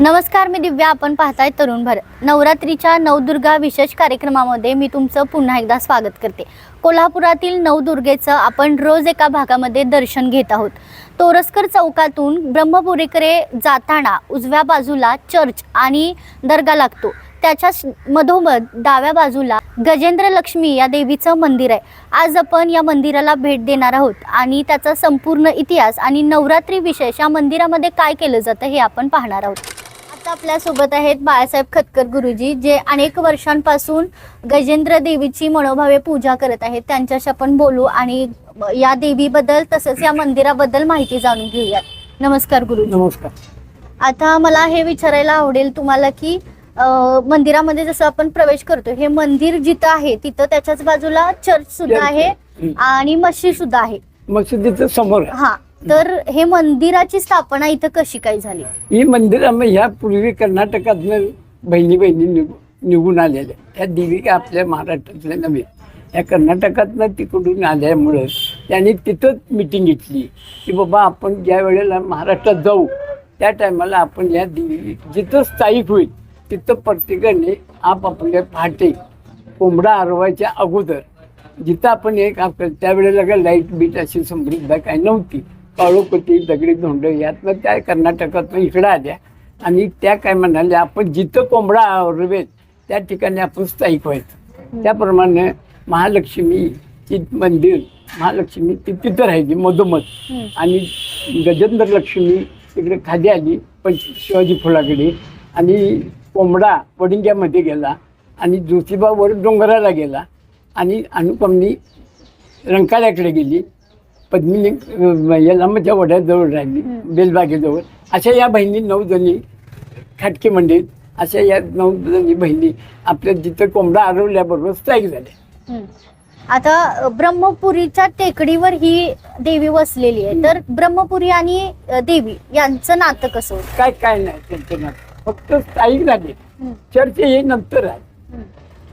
नमस्कार मी दिव्या. आपण पाहताय तरुण भारत. नवरात्रीच्या नवदुर्गा विशेष कार्यक्रमामध्ये मी तुमचं पुन्हा एकदा स्वागत करते. कोल्हापुरातील नवदुर्गेचं आपण रोज एका भागामध्ये दर्शन घेत आहोत. तोरसकर चौकातून ब्रह्मपुरीकडे जाताना उजव्या बाजूला चर्च आणि दर्गा लागतो. त्याच्याच मधोमध डाव्या बाजूला गजेंद्र लक्ष्मी या देवीचं मंदिर आहे. आज आपण या मंदिराला भेट देणार आहोत आणि त्याचा संपूर्ण इतिहास आणि नवरात्री विशेष या मंदिरामध्ये काय केलं जातं हे आपण पाहणार आहोत. आता आपल्यासोबत आहेत बाळासाहेब खतकर गुरुजी जे अनेक वर्षांपासून गजेंद्र देवीची मनोभावे पूजा करत आहेत. त्यांच्याशी आपण बोलू आणि या देवीबद्दल तसंच या मंदिराबद्दल माहिती जाणून घेऊयात. नमस्कार गुरुजी. नमस्कार. आता मला हे विचारायला आवडेल तुम्हाला की मंदिरामध्ये जसं आपण प्रवेश करतो हे मंदिर जिथं आहे तिथं त्याच्याच बाजूला चर्च सुद्धा आहे. आणि मशीद सुद्धा आहे. मशिदीचं समोर. हा. तर हे मंदिराची स्थापना इथं कशी काय झाली? ही मंदिर आम्ही ह्या पूर्वी कर्नाटकातनं बहिणी बहिणी निघू- निघून आलेल्या ह्या देवी काय आपल्या महाराष्ट्रातल्या नव्हे. या कर्नाटकातनं तिकडून आल्यामुळं त्यांनी तिथंच मिटिंग घेतली. की बाबा आपण ज्या वेळेला महाराष्ट्रात जाऊ त्या टायमाला आपण या देवी जिथं स्थायिक होईल तिथं प्रत्येकाने आपापल्या पहाटे कोंबडा आरवायच्या अगोदर जिथं आपण एक आपलं त्यावेळेला काय लाइट बीट अशी समृद्ध काही नव्हती. काळोपती दगडी धोंड यातनं त्या कर्नाटकातनं इकडं आल्या. आणि त्या काय म्हणाल्या आपण जिथं कोंबडा आरवेल त्या ठिकाणी आपण स्थायिक व्हायचं. त्याप्रमाणे महालक्ष्मीची मंदिर महालक्ष्मी ती तिथं राहायची मधोमध. आणि गजेंद्र लक्ष्मी तिकडे खाली आली पण शिवाजी फुलाकडे. आणि कोंबडा वडिंग्यामध्ये गेला आणि ज्योतिबा वर डोंगराला गेला. आणि अनुपमनी रंकाळ्याकडे गेली पद्मिनी अं, याला माझ्या वड्याजवळ राहिली. बेलबागेजवळ अशा या बहिणी नऊ जणी खाटके मंडळीत अशा या नऊ जणी बहिणी आपल्या जिथं कोंबडा आरवल्याबरोबर झाल्या हम्म. आता ब्रह्मपुरीच्या टेकडीवर ही देवी वसलेली आहे तर ब्रह्मपुरी आणि देवी यांचं नातं कसं होतं काय काय नाही त्यांचं नातं फक्त स्थायिक झाले. चर्च हे नंतर आहे.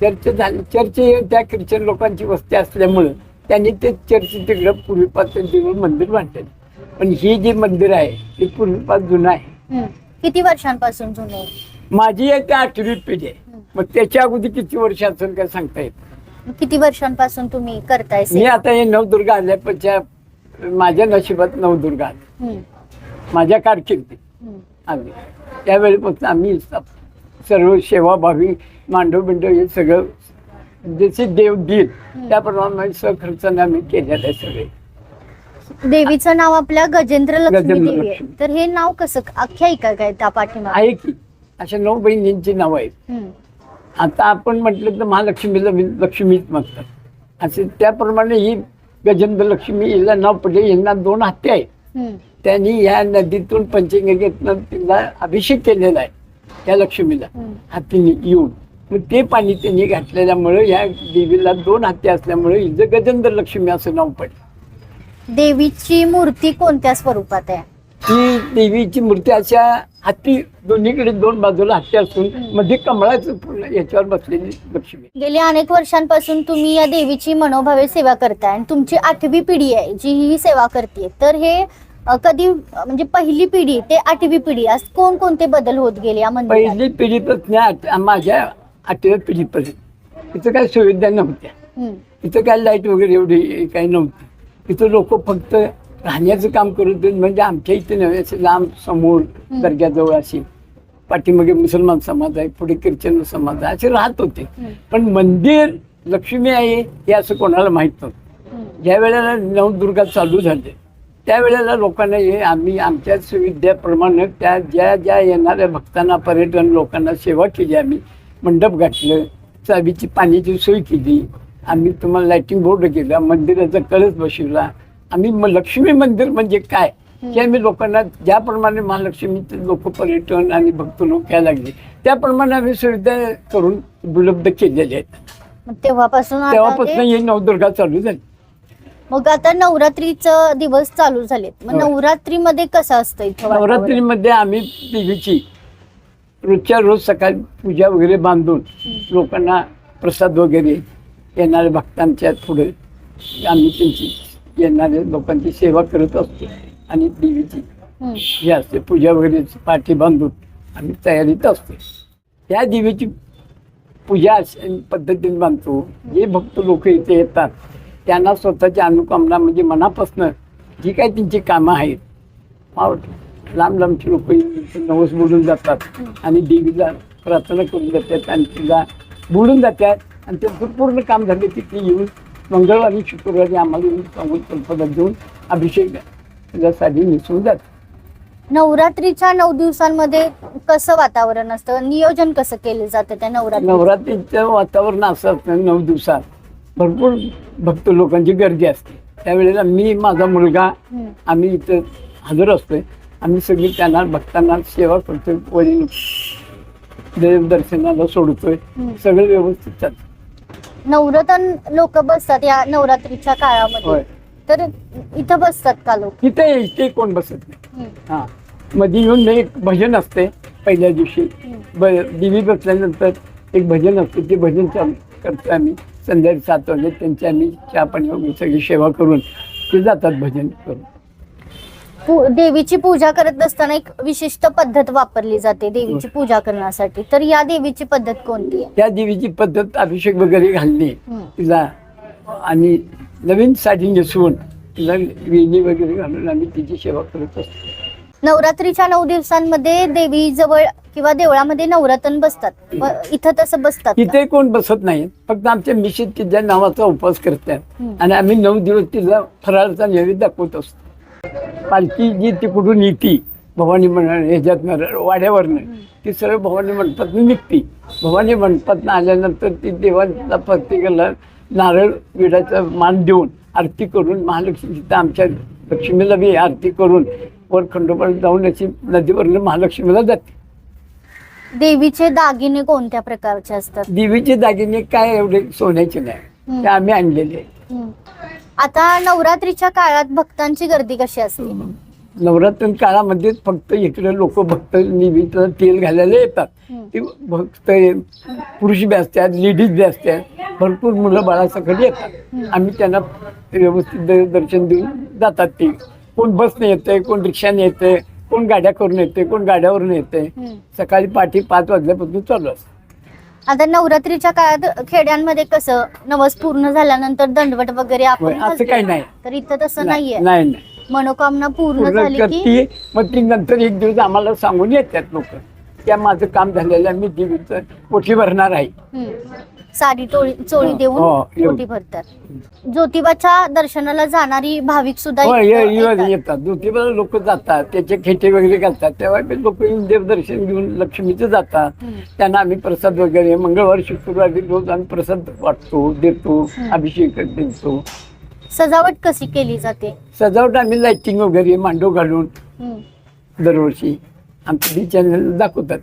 चर्च झाली चर्च त्या ख्रिश्चन लोकांची वस्ती असल्यामुळं त्यांनी ते चर्च तिकडं पूर्वीपासून तिकडं मंदिर बांधले पण हे जे मंदिर आहे ते पूर्वीपासून जुनं आहे हम्म. किती वर्षांपासून जुनं आहे? माझी एक आठवी पिढी आहे. मग त्याच्या अगोदर किती वर्ष असेल काय सांगता येत किती वर्षांपासून तुम्ही करताय मी सेवा? आता हे नवदुर्गा आल्यापेक्षा माझ्या नशिबात नवदुर्गा आले हम्म. माझ्या कारकिर्दीत हम्म. आम्ही त्यावेळेपासून आम्ही सर्व सेवाभावी मांडव बिंडव हे सगळं जसे देव देईल त्याप्रमाणे सहखर्चाने आम्ही केलेलं आहे सगळे देवीचं नाव आपल्या गजेंद्र लक्ष्मी गजेंद्र देवी आहे लक्ष्मी. तर हे नाव कसं आख्यायिका काय त्या पाठीमागे आहे की अशा नऊ बहिणींची नाव आहेत हम्म. आता आपण म्हटलं तर महालक्ष्मीला वि- लक्ष्मीच म्हणतात असे त्याप्रमाणे ही गजेंद्र लक्ष्मी हिला नाव पडले यांना दोन हत्या आहेत हम्म. त्यांनी या नदीतून पंचगंगेतनं तिला अभिषेक केलेला आहे त्या लक्ष्मीला हम्म. हातीने येऊन मग ते पाणी त्यांनी घातलेल्यामुळे या देवीला दोन हत्या असल्यामुळे हिचं गजेंद्र लक्ष्मी असं नाव पडलं. देवीची मूर्ती कोणत्या स्वरूपात आहे? ही देवीची मूर्ती अशा हाती दोन्हीकडे दोन बाजूला हत्या असून मध्ये कमळाचं पूर्ण याच्यावर बसलेली लक्ष्मी. गेल्या अनेक वर्षांपासून तुम्ही या देवीची मनोभावे सेवा करताय आणि तुमची आठवी पिढी आहे जी ही सेवा करते. तर हे अ, कधी अ, म्हणजे पहिली पिढी ते आठवी पिढी आज कोणकोणते बदल होत गेले या मंदिरात? पहिली आठ- माझ्या आठव्या पिढीपर्यंत तिथं काही सुविधा नव्हत्या. तिथं काय लाइट वगैरे एवढी काही नव्हती. तिथं लोक फक्त राहण्याचं काम करत होते म्हणजे आमच्या इथे नव्हे असे लांब समोर दर्ग्याजवळ अशी पाठीमागे मुसलमान समाज आहे पुढे ख्रिश्चन समाज आहे असे राहत होते. पण मंदिर लक्ष्मी आहे हे असं कोणाला माहीत नव्हतं. ज्या वेळेला नवदुर्गा चालू झाले त्यावेळेला लोकांना हे आम्ही आमच्या सुविधेप्रमाणे त्या ज्या ज्या येणाऱ्या भक्तांना पर्यटन लोकांना सेवा केली आम्ही मंडप घातलं चावीची पाण्याची सोय केली. आम्ही तुम्हाला लाईटिंग बोर्ड केला मंदिराचा कळस बसवला. आम्ही लक्ष्मी मंदिर म्हणजे काय? हे आम्ही लोकांना ज्याप्रमाणे महालक्ष्मीचे लोक पर्यटन आणि भक्त लोक यायला लागले त्याप्रमाणे आम्ही सुविधा करून उपलब्ध केलेल्या आहेत. तेव्हापासून तेव्हापासून ही नवदुर्गा चालू झाली. मग आता नवरात्रीचं दिवस चालू झालेत. मग. नवरात्रीमध्ये कसं असतं? नवरात्रीमध्ये आम्ही देवीची रोजच्या रोज सकाळी पूजा वगैरे बांधून लोकांना प्रसाद वगैरे येणाऱ्या भक्तांच्या पुढे आम्ही त्यांची येणाऱ्या लोकांची सेवा करत असतो आणि देवीची हे असते पूजा वगैरे पाठी बांधून आम्ही तयारीत असतो. त्या देवीची पूजा अशा पद्धतीने मानतो जे भक्त लोक इथे येतात त्यांना स्वतःची अनुकामना म्हणजे मनापासनं जी काही त्यांची कामं आहेत मावळ- लांब लांबची लोक नवस बोलून जातात. आणि देवीला प्रार्थना करून जातात आणि तिला बोलून जातात. आणि त्यांचं पूर्ण काम झाले तिथे येऊन मंगळवारी शुक्रवारी आम्हाला येऊन सांगून कल्पना देऊन अभिषेक तिला साडी नेसून जातात. नवरात्रीच्या नऊ दिवसांमध्ये कसं वातावरण असतं? नियोजन कसं केलं जातं त्या नवरात्री नवरात्रीचं वातावरण असं असतं नऊ दिवसात. भरपूर भक्त लोकांची गर्दी असते. त्यावेळेला मी माझा मुलगा. आम्ही इथं हजर असतोय. आम्ही सगळी त्यांना भक्तांना सेवा करतोय वडील देवदर्शनाला सोडतोय. सगळं व्यवस्थित चालतं. नवरतन लोक बसतात या नवरात्रीच्या काळामध्ये. होय. तर इथं बसतात का लोक? इथे इथे कोण बसत नाही. हा. मध्ये येऊन एक भजन असते पहिल्या दिवशी. ब देवी बसल्यानंतर एक भजन असते ते भजन चालू करतो आम्ही. संध्याकाळी सात वाजले त्यांची आम्ही चहा पाणी वगैरे सगळी सेवा करून ते जातात भजन करून. पू- देवीची पूजा करत असताना एक विशिष्ट पद्धत वापरली जाते देवीची पूजा करण्यासाठी. तर या देवीची पद्धत कोणती आहे? त्या देवीची पद्धत अभिषेक वगैरे घालणे हम्म. तिला आणि नवीन साडी नेसवून तिला वेणी वगैरे घालून आम्ही तिची सेवा करत असतो. नवरात्रीच्या नऊ दिवसांमध्ये देवी जवळ किंवा देवळामध्ये नवरातन बसतात. व इथं तसं बसतात का? तिथे कोण बसत नाही. फक्त आमच्या मिशीत तिच्या नावाचा उपवास करतात. हम्म. आणि आम्ही नऊ दिवस तिला फराळाचा नैवेद्य दाखवत असतो. पालखी जी तिकडून येते भवानी मंडळ ह्याच्यातनं वाड्यावरनं. ती सरळ भवानी मंडपातून निघते. भवानी मंडपातनं आल्यानंतर ती देवाला प्रत्येकाला नारळ विडाचा मान देऊन आरती करून महालक्ष्मीचा आमच्या लक्ष्मीला बी आरती करून वर खंडोबाला जाऊन अशी नदीवरनं महालक्ष्मीला जाते. देवीचे दागिने कोणत्या प्रकारचे असतात? देवीचे दागिने काय एवढे सोन्याचे नाही. ते आम्ही आणलेले हम्म. आता नवरात्रीच्या काळात भक्तांची गर्दी कशी असते? नवरात्र काळामध्ये फक्त इकडे लोक भक्त निमित्त तेल घालायला येतात. ते भक्त पुरुष बी असतात लेडीज बी असतात. भरपूर मुलं बाळासकट येतात. आम्ही त्यांना व्यवस्थित दर्शन देऊन जातात ते. कोण बसने येते कोण रिक्षाने येते कोण गाड्या करून येते कोण गाड्यावरून येते. सकाळी पाठी पाच वाजल्यापासून चालू असतं. आता नवरात्रीच्या काळात खेड्यांमध्ये कसं नवस पूर्ण झाल्यानंतर दंडवट वगैरे आपण असं. काही नाही. तर इथं तसं नाही नाहीये नाही नाही. मनोकामना पूर्ण पूर्ण झाली की करते मग ती नंतर एक दिवस आम्हाला सांगून येतात लोक त्या माझं काम झालेलं आहे, मी देवीचं पोटी भरणार आहे हम्म. साडी टोळी चोळी हो, देऊन हो, एवढं. भरतात. ज्योतिबाच्या दर्शनाला जाणारी भाविक सुद्धा हो इथं ये- ये- येतात. येतात. ज्योतिबाला लोक जातात. त्याचे खेटे वगैरे घालतात. तेव्हा लोक येऊन देवदर्शन घेऊन लक्ष्मीचं जातात. हम्म. त्यांना आम्ही प्रसाद वगैरे मंगळवार शुक्रवारी रोज आम्ही प्रसाद वाटतो देतो अभिषेक देतो. सजावट कशी केली जाते? सजावट आम्ही लाइटिंग वगैरे मांडव घालून हम्म. दरवर्षी आमच्या डी चॅनल दाखवतात.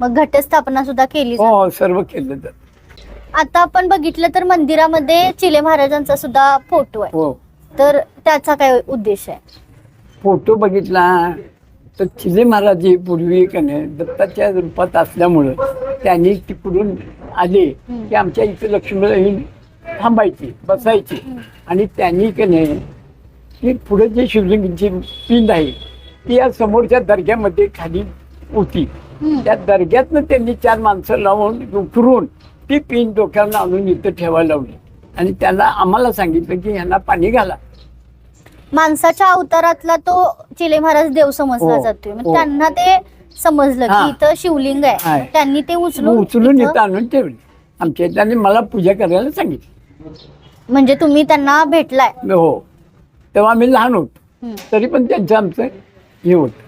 मग घटस्थापना सुद्धा केली जाते हो सर्व केलं जातं. आता आपण बघितलं तर मंदिरामध्ये चिले महाराजांचा सुद्धा फोटो आहे. हो. तर त्याचा काय उद्देश आहे? फोटो बघितला तर चिले महाराज हे पूर्वी का नाही दत्ताच्या रूपात असल्यामुळं त्यांनी तिकडून आले की आमच्या इथे लक्ष्मीला येऊन थांबायची बसायची. आणि त्यांनी का नाही ती पुढे जे शिवलिंगची पिंड आहे ती या समोरच्या दर्ग्यामध्ये खाली होती. त्या दर्ग्यातनं त्यांनी चार माणसं लावून उतरून ती पिंड डोक्यावर आणून इथं ठेवायला लावली. आणि त्यांना आम्हाला सांगितलं की ह्यांना पाणी घाला. माणसाच्या अवतारातला तो चिले महाराज देव समजला हो, जातोय. मग हो. त्यांना ते समजलं हा. की इथं शिवलिंग आहे. त्यांनी ते उचलून उचलून इथं- इथं आणून ठेवली. आमच्या आणि मला पूजा करायला सांगितली. म्हणजे तुम्ही त्यांना भेटलाय. हो. तेव्हा आम्ही लहान होतो. हम्म. तरी पण त्यांचं आमचं हे होतं.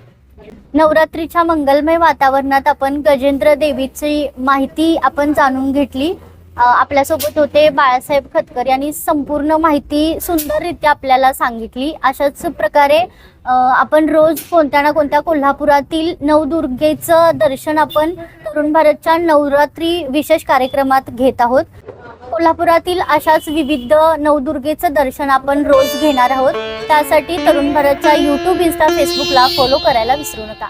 नवरात्रीच्या मंगलमय वातावरणात आपण गजेंद्र देवीची माहिती आपण जाणून घेतली. आपल्यासोबत होते बाळासाहेब खतकर यांनी संपूर्ण माहिती सुंदररित्या आपल्याला सांगितली. अशाच प्रकारे आपण रोज कोणत्या ना कोणत्या कोल्हापुरातील नवदुर्गेचं दर्शन आपण तरुण भारतच्या नवरात्री विशेष कार्यक्रमात घेत आहोत. कोल्हापुरातील अशाच विविध नवदुर्गेचं दर्शन आपण रोज घेणार आहोत. त्यासाठी तरुण भारतच्या यूट्यूब इन्स्टा फेसबुकला फॉलो करायला विसरू नका.